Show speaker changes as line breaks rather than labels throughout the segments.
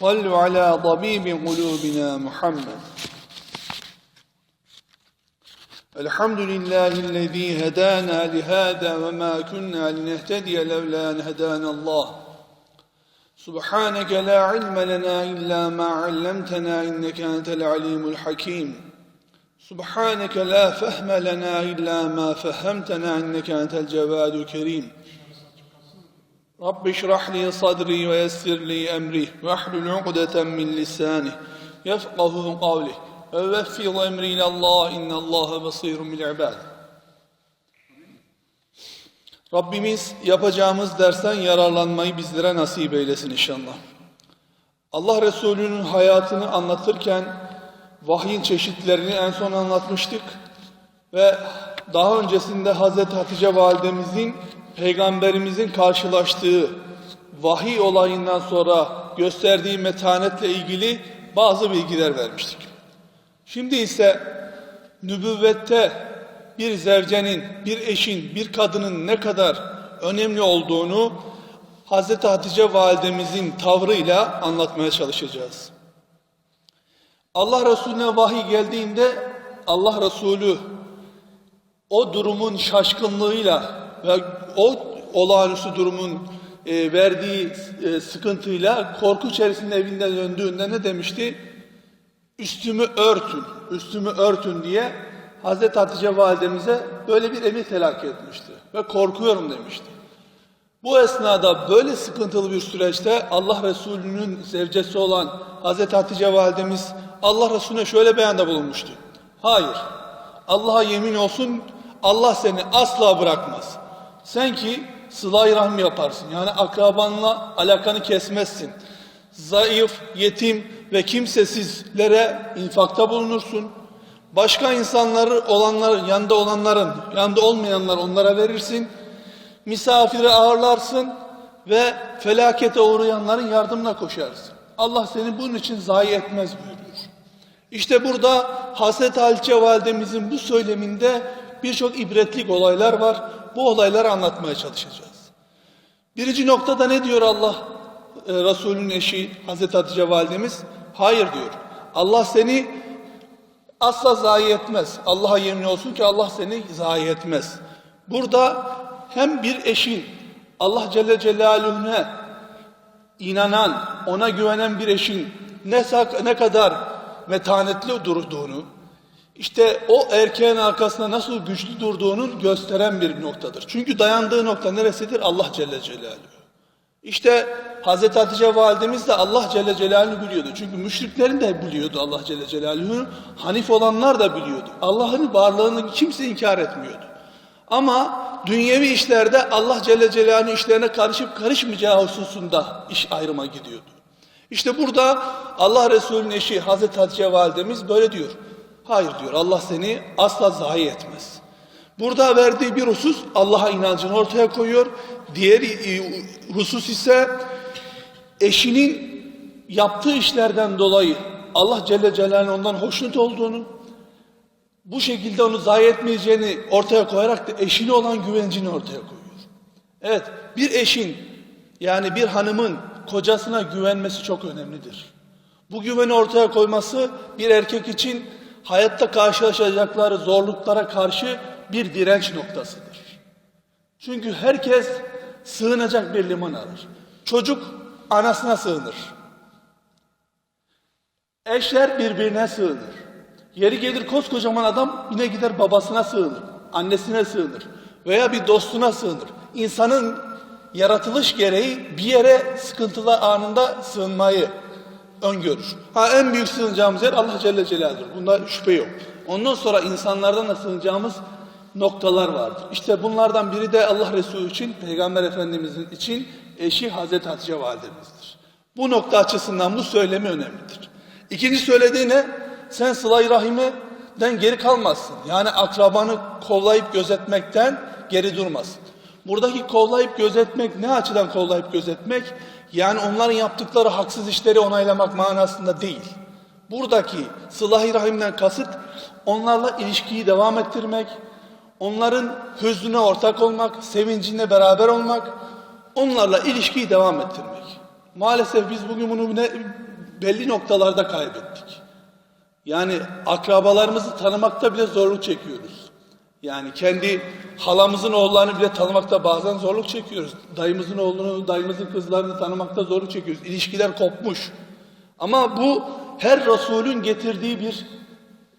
صلوا على طبيب قلوبنا محمد. الحمد لله الذي هدانا لهذا وما كنا لنهتدي لولا أن هدانا الله. سبحانك لا علم لنا إلا ما علمتنا إنك أنت العليم الحكيم. سبحانك لا فهم لنا إلا ما فهمتنا إنك أنت الجواد الكريم. رب اشرح لي صدري ويسر لي أمري واحلل عقدة من لساني يفقه قولي ووفض أمري إلى الله إن الله بصير بالعباد Rabbimiz yapacağımız dersten yararlanmayı bizlere nasip eylesin inşallah. Allah Resulü'nün hayatını anlatırken vahyin çeşitlerini en son anlatmıştık ve daha öncesinde Hazreti Hatice validemizin peygamberimizin karşılaştığı vahiy olayından sonra gösterdiği metanetle ilgili bazı bilgiler vermiştik. Şimdi ise nübüvvette bir zevcenin, bir eşin, bir kadının ne kadar önemli olduğunu Hazreti Hatice validemizin tavrıyla anlatmaya çalışacağız. Allah Resulüne vahiy geldiğinde Allah Resulü o durumun şaşkınlığıyla o olağanüstü durumun e, verdiği e, sıkıntıyla korku içerisinde evinden döndüğünde ne demişti? Üstümü örtün, üstümü örtün diye Hazreti Hatice validemize böyle bir emir telakki etmişti ve korkuyorum demişti. Bu esnada böyle sıkıntılı bir süreçte Allah Resulü'nün zevcesi olan Hazreti Hatice validemiz Allah Resulüne şöyle beyanda bulunmuştu. Hayır, Allah'a yemin olsun Allah seni asla bırakmaz. Sen ki sıla-i rahim yaparsın. Yani akrabanla alakanı kesmezsin. Zayıf, yetim ve kimsesizlere infakta bulunursun. Başka insanları olanlar, yanında olanların, yanında olmayanlar onlara verirsin. Misafiri ağırlarsın ve felakete uğrayanların yardımına koşarsın. Allah seni bunun için zayi etmez buyuruyor. İşte burada Hazreti Halice validemizin bu söyleminde birçok ibretlik olaylar var. Bu olayları anlatmaya çalışacağız. Birinci noktada ne diyor Allah e, Resulünün eşi Hazreti Hatice validemiz? Hayır diyor. Allah seni asla zayi etmez. Allah'a yemin olsun ki Allah seni zayi etmez. Burada hem bir eşin Allah Celle Celaluhu'na inanan, ona güvenen bir eşin ne, ne kadar metanetli durduğunu, işte o erkeğin arkasında nasıl güçlü durduğunun gösteren bir noktadır. Çünkü dayandığı nokta neresidir? Allah Celle Celaluhu. İşte Hazreti Hatice validemiz de Allah Celle Celaluhu biliyordu. Çünkü müşriklerin de biliyordu Allah Celle Celaluhu. Hanif olanlar da biliyordu. Allah'ın varlığını kimse inkar etmiyordu. Ama dünyevi işlerde Allah Celle Celaluhu işlerine karışıp karışmayacağı hususunda iş ayrıma gidiyordu. İşte burada Allah Resulü'nün eşi Hazreti Hatice validemiz böyle diyor. Hayır diyor Allah seni asla zayi etmez. Burada verdiği bir husus Allah'a inancını ortaya koyuyor. Diğer husus ise eşinin yaptığı işlerden dolayı Allah Celle Celaluhu ondan hoşnut olduğunu, bu şekilde onu zayi etmeyeceğini ortaya koyarak da eşine olan güvencini ortaya koyuyor. Evet bir eşin yani bir hanımın kocasına güvenmesi çok önemlidir. Bu güveni ortaya koyması bir erkek için hayatta karşılaşacakları zorluklara karşı bir direnç noktasıdır. Çünkü herkes sığınacak bir liman arar. Çocuk anasına sığınır. Eşler birbirine sığınır. Yeri gelir koskocaman adam yine gider babasına sığınır, annesine sığınır veya bir dostuna sığınır. İnsanın yaratılış gereği bir yere sıkıntılı anında sığınmayı öngörür. Ha en büyük sığınacağımız yer Allah Celle Celaluhu'dur. Bunda şüphe yok. Ondan sonra insanlardan da sığınacağımız noktalar vardır. İşte bunlardan biri de Allah Resulü için, Peygamber Efendimizin için eşi Hazreti Hatice validemizdir. Bu nokta açısından bu söylemi önemlidir. İkinci söylediği ne? sen sıla-i rahimeden geri kalmazsın. Yani akrabanı kollayıp gözetmekten geri durmasın. Buradaki kollayıp gözetmek ne açıdan kollayıp gözetmek? Yani onların yaptıkları haksız işleri onaylamak manasında değil. Buradaki sıla-i rahimden kasıt onlarla ilişkiyi devam ettirmek, onların hüznüne ortak olmak, sevincinde beraber olmak, onlarla ilişkiyi devam ettirmek. Maalesef biz bugün bunu belli noktalarda kaybettik. Yani akrabalarımızı tanımakta bile zorluk çekiyoruz. Yani kendi halamızın oğullarını bile tanımakta bazen zorluk çekiyoruz. Dayımızın oğlunu, dayımızın kızlarını tanımakta zorluk çekiyoruz. İlişkiler kopmuş. Ama bu her Resulün getirdiği bir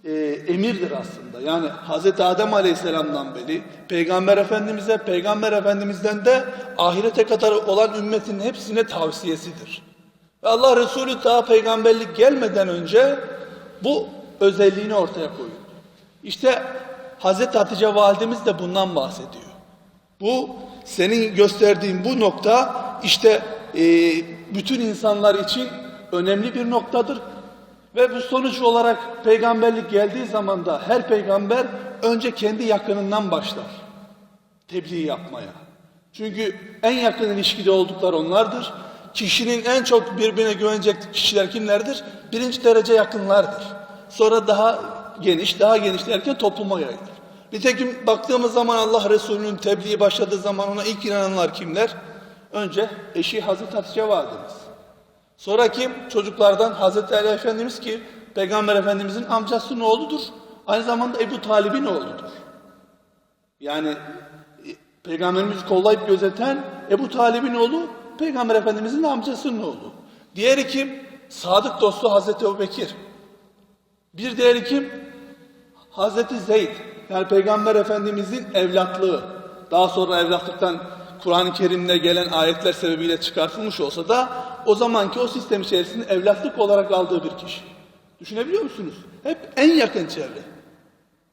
e, emirdir aslında. Yani Hz. Adem Aleyhisselam'dan beri Peygamber Efendimiz'e, Peygamber Efendimiz'den de ahirete kadar olan ümmetin hepsine tavsiyesidir. Ve Allah Resulü daha peygamberlik gelmeden önce bu özelliğini ortaya koyuyor. İşte Hazreti Hatice validemiz de bundan bahsediyor. Bu senin gösterdiğin bu nokta işte e, bütün insanlar için önemli bir noktadır. Ve bu sonuç olarak peygamberlik geldiği zaman da her peygamber önce kendi yakınından başlar. Tebliğ yapmaya. Çünkü en yakın ilişkide oldukları onlardır. Kişinin en çok birbirine güvenecek kişiler kimlerdir? Birinci derece yakınlardır. Sonra daha geniş, daha geniş derken topluma yayılır. Nitekim baktığımız zaman Allah Resulü'nün tebliği başladığı zaman ona ilk inananlar kimler? Önce eşi Hazreti Hatice validemiz. Sonra kim? Çocuklardan Hazreti Ali Efendimiz ki Peygamber Efendimizin amcasının oğludur. Aynı zamanda Ebu Talib'in oğludur. Yani e, Peygamberimizi kollayıp gözeten Ebu Talib'in oğlu Peygamber Efendimizin amcasının oğlu. Diğeri kim? Sadık dostu Hazreti Ebubekir. Bir diğeri kim? Hazreti Zeyd. Yani Peygamber Efendimizin evlatlığı. Daha sonra evlatlıktan Kur'an-ı Kerim'de gelen ayetler sebebiyle çıkartılmış olsa da o zamanki o sistem içerisinde evlatlık olarak aldığı bir kişi. Düşünebiliyor musunuz? Hep en yakın çevre.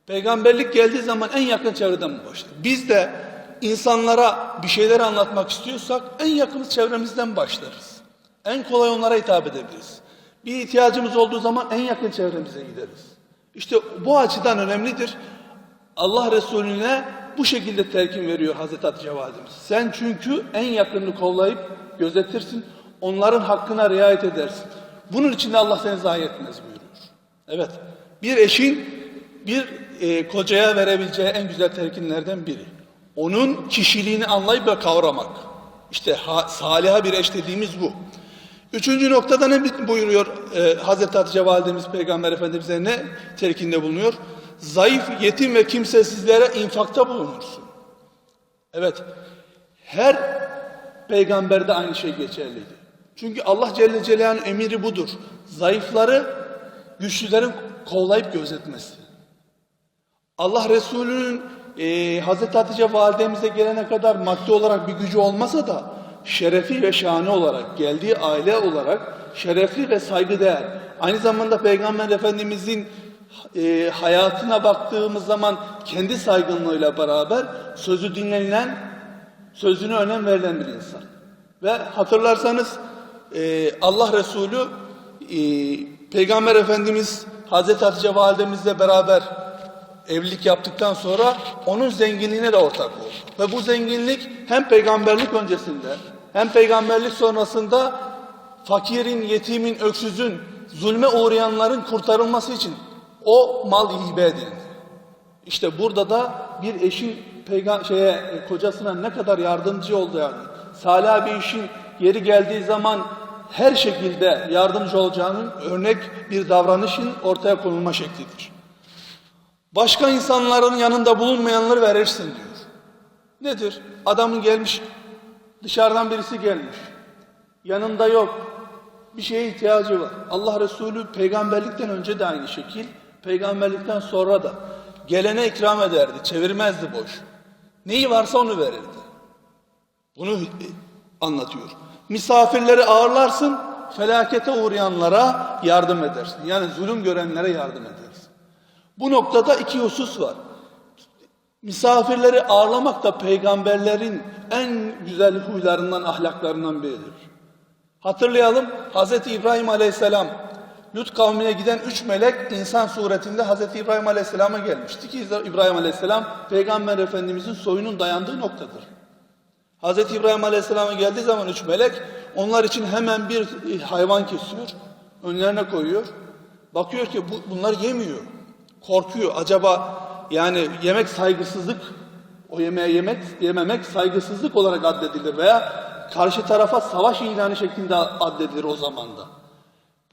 Peygamberlik geldiği zaman en yakın çevreden başlar. Biz de insanlara bir şeyler anlatmak istiyorsak en yakın çevremizden başlarız. En kolay onlara hitap edebiliriz. Bir ihtiyacımız olduğu zaman en yakın çevremize gideriz. İşte bu açıdan önemlidir. Allah Resulüne bu şekilde telkin veriyor Hazreti Hatice Validemiz. Sen çünkü en yakınını kollayıp gözetirsin. Onların hakkına riayet edersin. Bunun için de Allah seni zayi etmez buyuruyor. Evet. Bir eşin bir e, kocaya verebileceği en güzel telkinlerden biri. Onun kişiliğini anlayıp ve kavramak. İşte ha, saliha bir eş dediğimiz bu. Üçüncü noktada ne buyuruyor e, Hazreti Hatice Validemiz Peygamber Efendimiz'e ne telkinde bulunuyor? Zayıf, yetim ve kimsesizlere infakta bulunursun. Evet, her peygamberde aynı şey geçerliydi. Çünkü Allah Celle Celaluhu'nun emiri budur. Zayıfları güçlülerin kollayıp gözetmesi. Allah Resulü'nün e, Hazreti Hatice validemize gelene kadar maddi olarak bir gücü olmasa da şerefi ve şanı olarak geldiği aile olarak şerefli ve saygıdeğer. Aynı zamanda Peygamber Efendimizin e, hayatına baktığımız zaman kendi saygınlığıyla beraber sözü dinlenilen, sözüne önem verilen bir insan. Ve hatırlarsanız e, Allah Resulü e, Peygamber Efendimiz Hazreti Hatice validemizle beraber evlilik yaptıktan sonra onun zenginliğine de ortak oldu. Ve bu zenginlik hem peygamberlik öncesinde hem peygamberlik sonrasında fakirin, yetimin, öksüzün, zulme uğrayanların kurtarılması için o mal hibe edildi. İşte burada da bir eşin peygamber şeye kocasına ne kadar yardımcı oldu yani. Salih bir işin yeri geldiği zaman her şekilde yardımcı olacağının örnek bir davranışın ortaya konulma şeklidir. Başka insanların yanında bulunmayanları verirsin diyor. Nedir? Adamın gelmiş, dışarıdan birisi gelmiş. Yanında yok. Bir şeye ihtiyacı var. Allah Resulü peygamberlikten önce de aynı şekil, peygamberlikten sonra da gelene ikram ederdi, çevirmezdi boş. Neyi varsa onu verirdi. Bunu anlatıyor. Misafirleri ağırlarsın, felakete uğrayanlara yardım edersin. Yani zulüm görenlere yardım edersin. Bu noktada iki husus var. Misafirleri ağırlamak da peygamberlerin en güzel huylarından, ahlaklarından biridir. Hatırlayalım Hz. İbrahim Aleyhisselam Lut kavmine giden üç melek insan suretinde Hazreti İbrahim Aleyhisselam'a gelmişti ki İbrahim Aleyhisselam Peygamber Efendimizin soyunun dayandığı noktadır. Hazreti İbrahim Aleyhisselam'a geldiği zaman üç melek onlar için hemen bir hayvan kesiyor, önlerine koyuyor. Bakıyor ki bu, bunlar yemiyor. Korkuyor. Acaba yani yemek saygısızlık, o yemeğe yemek yememek saygısızlık olarak addedilir veya karşı tarafa savaş ilanı şeklinde addedilir o zamanda.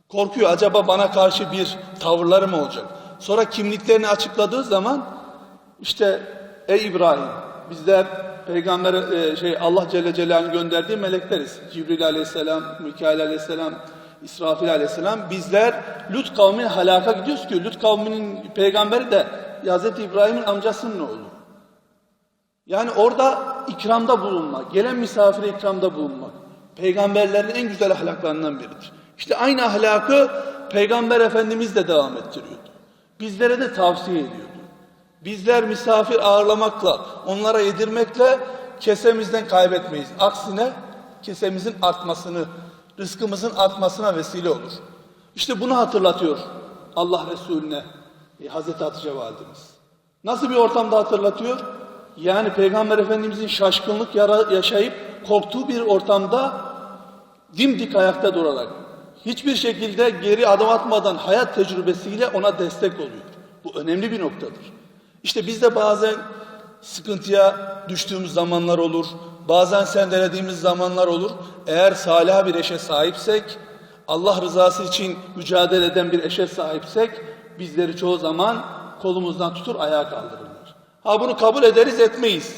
Korkuyor acaba bana karşı bir tavırları mı olacak? Sonra kimliklerini açıkladığı zaman işte ey İbrahim bizler peygamber e, şey Allah Celle Celaluhu'nun gönderdiği melekleriz. Cibril Aleyhisselam, Mikail Aleyhisselam, İsrafil Aleyhisselam bizler Lut kavmine halaka gidiyoruz ki Lut kavminin peygamberi de Hazreti İbrahim'in amcasının oğlu. Yani orada ikramda bulunmak, gelen misafire ikramda bulunmak peygamberlerin en güzel ahlaklarından biridir. İşte aynı ahlakı peygamber efendimiz de devam ettiriyordu. Bizlere de tavsiye ediyordu. Bizler misafir ağırlamakla, onlara yedirmekle kesemizden kaybetmeyiz. Aksine kesemizin artmasını, rızkımızın artmasına vesile olur. İşte bunu hatırlatıyor Allah Resulüne e, Hazreti Hatice Validemiz. Nasıl bir ortamda hatırlatıyor? Yani Peygamber Efendimizin şaşkınlık yaşayıp korktuğu bir ortamda dimdik ayakta durarak hiçbir şekilde geri adım atmadan hayat tecrübesiyle ona destek oluyor. Bu önemli bir noktadır. İşte biz de bazen sıkıntıya düştüğümüz zamanlar olur. Bazen sendelediğimiz zamanlar olur. Eğer salih bir eşe sahipsek, Allah rızası için mücadele eden bir eşe sahipsek, bizleri çoğu zaman kolumuzdan tutur ayağa kaldırırlar. Ha bunu kabul ederiz etmeyiz.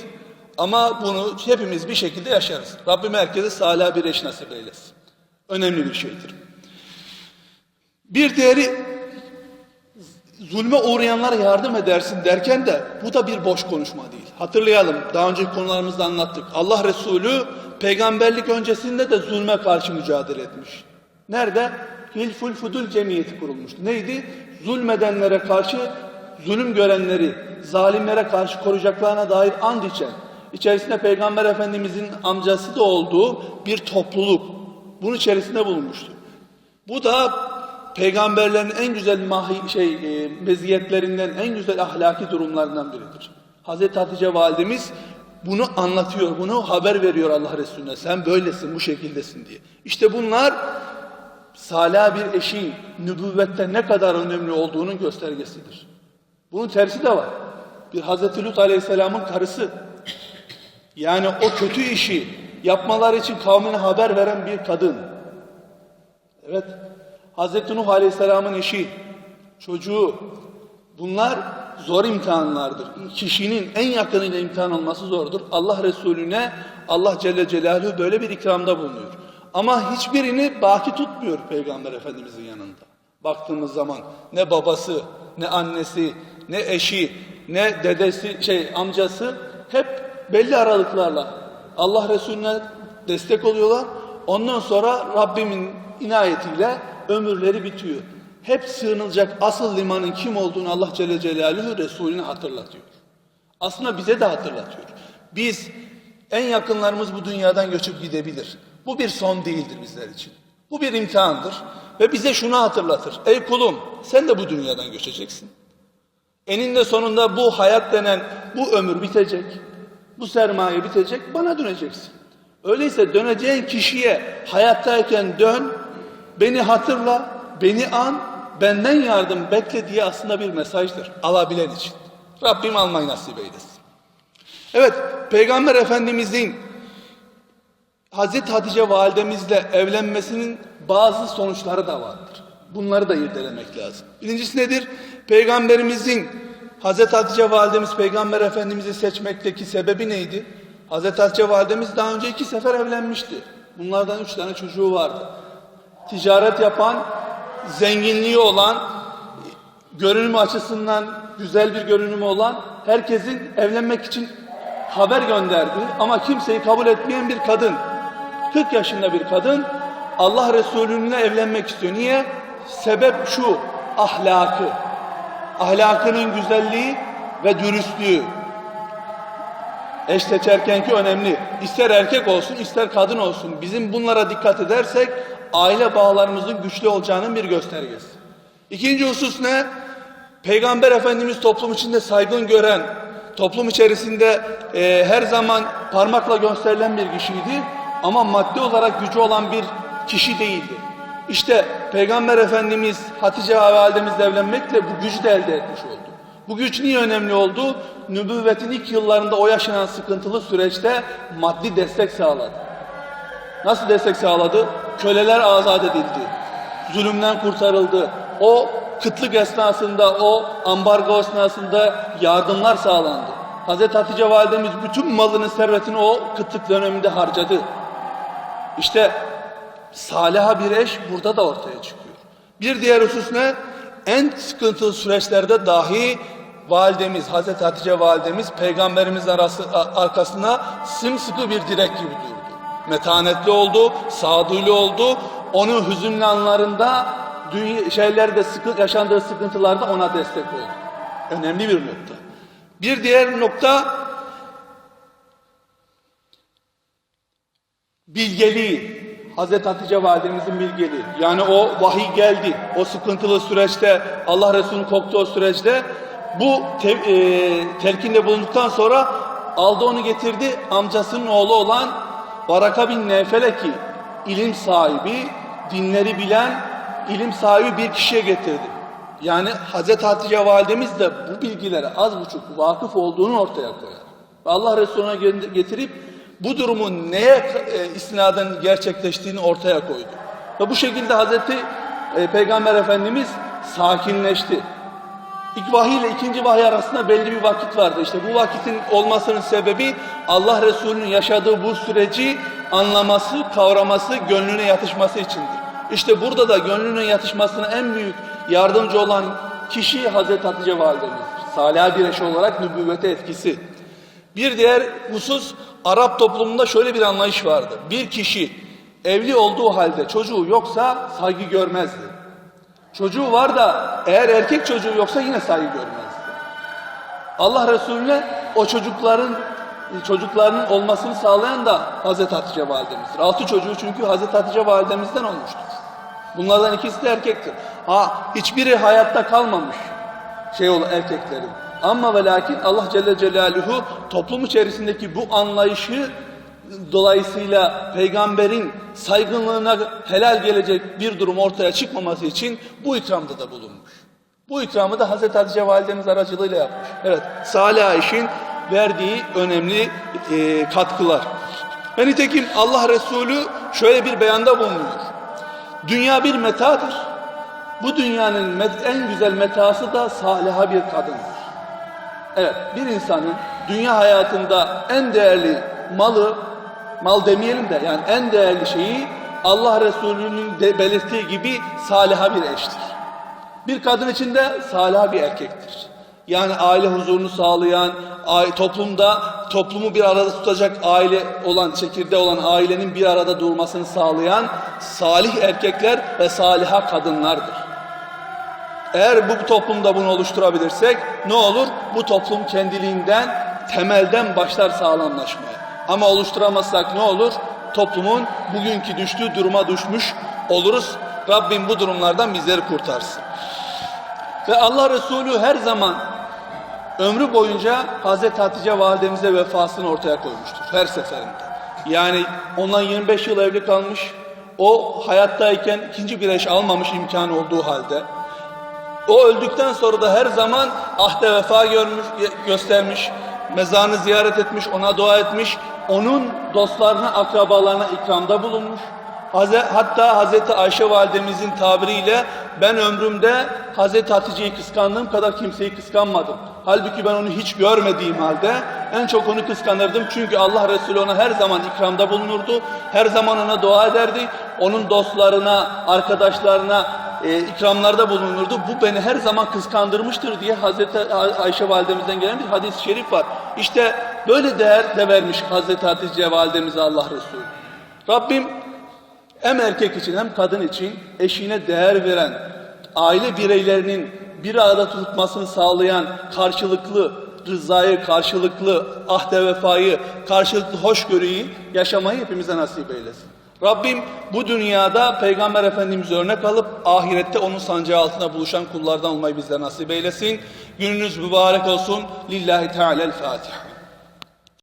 Ama bunu hepimiz bir şekilde yaşarız. Rabbim herkese salih bir eş nasip eylesin. Önemli bir şeydir. Bir diğeri zulme uğrayanlara yardım edersin derken de bu da bir boş konuşma değil. Hatırlayalım daha önceki konularımızda anlattık. Allah Resulü peygamberlik öncesinde de zulme karşı mücadele etmiş. Nerede? Hilful Fudul Cemiyeti kurulmuştu. Neydi? Zulmedenlere karşı zulüm görenleri, zalimlere karşı koruyacaklarına dair and içen, içerisinde Peygamber Efendimizin amcası da olduğu bir topluluk. Bunun içerisinde bulunmuştu. Bu da peygamberlerin en güzel mahi, şey, e, meziyetlerinden, en güzel ahlaki durumlarından biridir. Hazreti Hatice validemiz bunu anlatıyor, bunu haber veriyor Allah Resulüne. Sen böylesin, bu şekildesin diye. İşte bunlar salih bir eşin nübüvvette ne kadar önemli olduğunun göstergesidir. Bunun tersi de var. Bir Hazreti Lut Aleyhisselam'ın karısı. Yani o kötü işi yapmaları için kavmine haber veren bir kadın. Evet. Hazreti Nuh Aleyhisselam'ın eşi, çocuğu bunlar zor imtihanlardır. Kişinin en yakınıyla imtihan olması zordur. Allah Resulüne Allah Celle Celaluhu böyle bir ikramda bulunuyor. Ama hiçbirini baki tutmuyor Peygamber Efendimizin yanında. Baktığımız zaman ne babası, ne annesi, ne eşi, ne dedesi, şey amcası hep belli aralıklarla Allah Resulüne destek oluyorlar. Ondan sonra Rabbimin inayetiyle ömürleri bitiyor. Hep sığınılacak asıl limanın kim olduğunu Allah Celle Celaluhu Resulüne hatırlatıyor. Aslında bize de hatırlatıyor. Biz en yakınlarımız bu dünyadan göçüp gidebilir. Bu bir son değildir bizler için. Bu bir imtihandır ve bize şunu hatırlatır. Ey kulum sen de bu dünyadan göçeceksin. Eninde sonunda bu hayat denen bu ömür bitecek. Bu sermaye bitecek bana döneceksin. Öyleyse döneceğin kişiye hayattayken dön, beni hatırla, beni an, benden yardım bekle diye aslında bir mesajdır alabilen için. Rabbim almayı nasip eylesin. Evet, Peygamber Efendimizin Hazreti Hatice validemizle evlenmesinin bazı sonuçları da vardır. Bunları da irdelemek lazım. Birincisi nedir? Peygamberimizin Hazreti Hatice validemiz Peygamber Efendimiz'i seçmekteki sebebi neydi? Hazreti Hatice validemiz daha önce iki sefer evlenmişti. Bunlardan üç tane çocuğu vardı. Ticaret yapan, zenginliği olan, görünümü açısından güzel bir görünümü olan herkesin evlenmek için haber gönderdi. Ama kimseyi kabul etmeyen bir kadın. 40 yaşında bir kadın Allah Resulü'nle evlenmek istiyor. Niye? Sebep şu, ahlakı. Ahlakının güzelliği ve dürüstlüğü. Eş seçerkenki önemli. İster erkek olsun, ister kadın olsun. Bizim bunlara dikkat edersek aile bağlarımızın güçlü olacağının bir göstergesi. İkinci husus ne? Peygamber Efendimiz toplum içinde saygın gören, toplum içerisinde e, her zaman parmakla gösterilen bir kişiydi ama maddi olarak gücü olan bir kişi değildi. İşte Peygamber Efendimiz Hatice validemizle evlenmekle bu gücü de elde etmiş oldu. Bu güç niye önemli oldu? Nübüvvetin ilk yıllarında o yaşanan sıkıntılı süreçte maddi destek sağladı. Nasıl destek sağladı? Köleler azat edildi. Zulümden kurtarıldı. O kıtlık esnasında, o ambargo esnasında yardımlar sağlandı. Hazreti Hatice validemiz bütün malını, servetini o kıtlık döneminde harcadı. İşte saliha bir eş burada da ortaya çıkıyor. Bir diğer husus ne? En sıkıntılı süreçlerde dahi validemiz, Hazreti Hatice validemiz peygamberimiz arası, arkasına sımsıkı bir direk gibi durdu. Metanetli oldu, sağduyulu oldu. Onun hüzünlü anlarında dünya, şeylerde sıkı, yaşandığı sıkıntılarda ona destek oldu. Önemli bir nokta. Bir diğer nokta bilgeliği. Hazreti Hatice validemizin bilgeliği. Yani o vahiy geldi. O sıkıntılı süreçte Allah Resulü'nün korktuğu süreçte bu te, e, telkinde bulunduktan sonra aldı onu getirdi amcasının oğlu olan Baraka bin Nefele ki ilim sahibi, dinleri bilen, ilim sahibi bir kişiye getirdi. Yani Hazreti Hatice validemiz de bu bilgilere az buçuk vakıf olduğunu ortaya koyar. Allah Resulü'ne getirip bu durumun neye e, istinaden gerçekleştiğini ortaya koydu. Ve bu şekilde Hazreti e, Peygamber Efendimiz sakinleşti. İlk vahiy ile ikinci vahiy arasında belli bir vakit vardı. İşte bu vakitin olmasının sebebi Allah Resulü'nün yaşadığı bu süreci anlaması, kavraması, gönlüne yatışması içindir. İşte burada da gönlüne yatışmasına en büyük yardımcı olan kişi Hazreti Hatice validemizdir. Salih bir eşi olarak nübüvvete etkisi. Bir diğer husus Arap toplumunda şöyle bir anlayış vardı. Bir kişi evli olduğu halde çocuğu yoksa saygı görmezdi. Çocuğu var da eğer erkek çocuğu yoksa yine saygı görmezdi. Allah Resulüne o çocukların çocuklarının olmasını sağlayan da Hazreti Hatice validemizdir. Altı çocuğu çünkü Hazreti Hatice validemizden olmuştur. Bunlardan ikisi de erkektir. Ha hiçbiri hayatta kalmamış şey olan erkeklerin. Ama ve lakin Allah Celle Celaluhu toplum içerisindeki bu anlayışı dolayısıyla peygamberin saygınlığına helal gelecek bir durum ortaya çıkmaması için bu ikramda da bulunmuş. Bu ikramı da Hazreti Hatice validemiz aracılığıyla yapmış. Evet, Salih Ayşin verdiği önemli e, katkılar. Ve nitekim Allah Resulü şöyle bir beyanda bulunuyor. Dünya bir metadır. Bu dünyanın en güzel metası da saliha bir kadındır. Evet, bir insanın dünya hayatında en değerli malı, mal demeyelim de yani en değerli şeyi Allah Resulü'nün de belirttiği gibi saliha bir eştir. Bir kadın için de saliha bir erkektir. Yani aile huzurunu sağlayan, toplumda toplumu bir arada tutacak aile olan, çekirde olan ailenin bir arada durmasını sağlayan salih erkekler ve saliha kadınlardır. Eğer bu toplumda bunu oluşturabilirsek ne olur? Bu toplum kendiliğinden temelden başlar sağlamlaşmaya. Ama oluşturamazsak ne olur? Toplumun bugünkü düştüğü duruma düşmüş oluruz. Rabbim bu durumlardan bizleri kurtarsın. Ve Allah Resulü her zaman ömrü boyunca Hazreti Hatice validemize vefasını ortaya koymuştur. Her seferinde. Yani ondan 25 yıl evli kalmış. O hayattayken ikinci bir eş almamış imkan olduğu halde. O öldükten sonra da her zaman ahde vefa görmüş, göstermiş, mezarını ziyaret etmiş, ona dua etmiş, onun dostlarına, akrabalarına ikramda bulunmuş. Hatta Hazreti Ayşe validemizin tabiriyle ben ömrümde Hazreti Hatice'yi kıskandığım kadar kimseyi kıskanmadım. Halbuki ben onu hiç görmediğim halde en çok onu kıskanırdım. Çünkü Allah Resulü ona her zaman ikramda bulunurdu. Her zaman ona dua ederdi. Onun dostlarına, arkadaşlarına e, ikramlarda bulunurdu. Bu beni her zaman kıskandırmıştır diye Hazreti Ayşe validemizden gelen bir hadis-i şerif var. İşte böyle değer de vermiş Hazreti Hatice validemize Allah Resulü. Rabbim hem erkek için hem kadın için eşine değer veren, aile bireylerinin bir arada tutmasını sağlayan karşılıklı rızayı, karşılıklı ahde vefayı, karşılıklı hoşgörüyü yaşamayı hepimize nasip eylesin. Rabbim bu dünyada Peygamber Efendimiz örnek alıp ahirette onun sancağı altında buluşan kullardan olmayı bizlere nasip eylesin. Gününüz mübarek olsun. Lillahi Teala'l Fatiha.